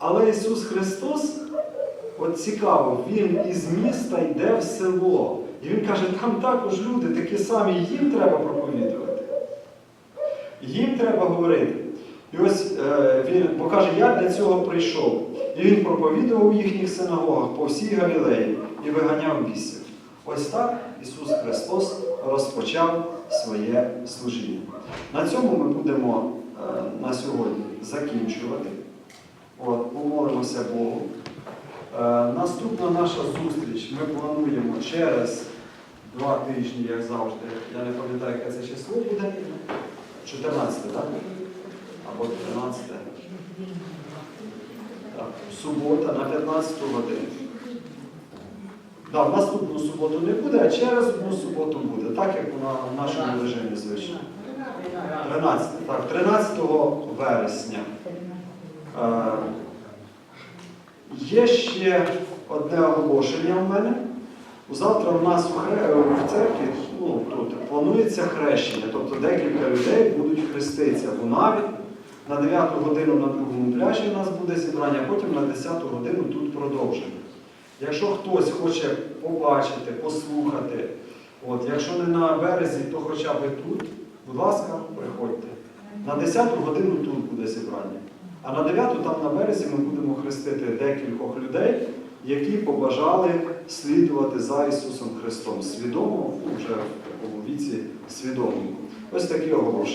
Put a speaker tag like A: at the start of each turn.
A: Але Ісус Христос, от цікаво, Він із міста йде в село. І Він каже, там також люди такі самі, їм треба проповідувати. Їм треба говорити. І ось е, він покаже, я для цього прийшов. І він проповідував у їхніх синагогах по всій Галілеї і виганяв бісів. Ось так Ісус Христос розпочав своє служіння. На цьому ми будемо е, на сьогодні закінчувати. От, помолимося Богу. Е, наступна наша зустріч ми плануємо через два тижні, як завжди. Я не пам'ятаю, яке це число буде. 14, так? Або 13. Так, субота на 15 годину. Да, наступну суботу не буде, а через одну суботу буде, так як вона в нашому режимі звично. 13, так, 13 вересня. Е, Є ще одне оголошення в мене. Завтра у нас у в церкві ну, тут планується хрещення, тобто декілька людей будуть хреститися в Унаві. На 9 годину на другому пляжі у нас буде зібрання, потім на 10 годину тут продовжимо. Якщо хтось хоче побачити, послухати, от, якщо не на березі, то хоча б тут, будь ласка, приходьте. На 10 годину тут буде зібрання. А на 9 там на березі ми будемо хрестити декількох людей, які побажали слідувати за Ісусом Христом. Свідомо, вже в такому віці свідомо. Ось такі оголошення.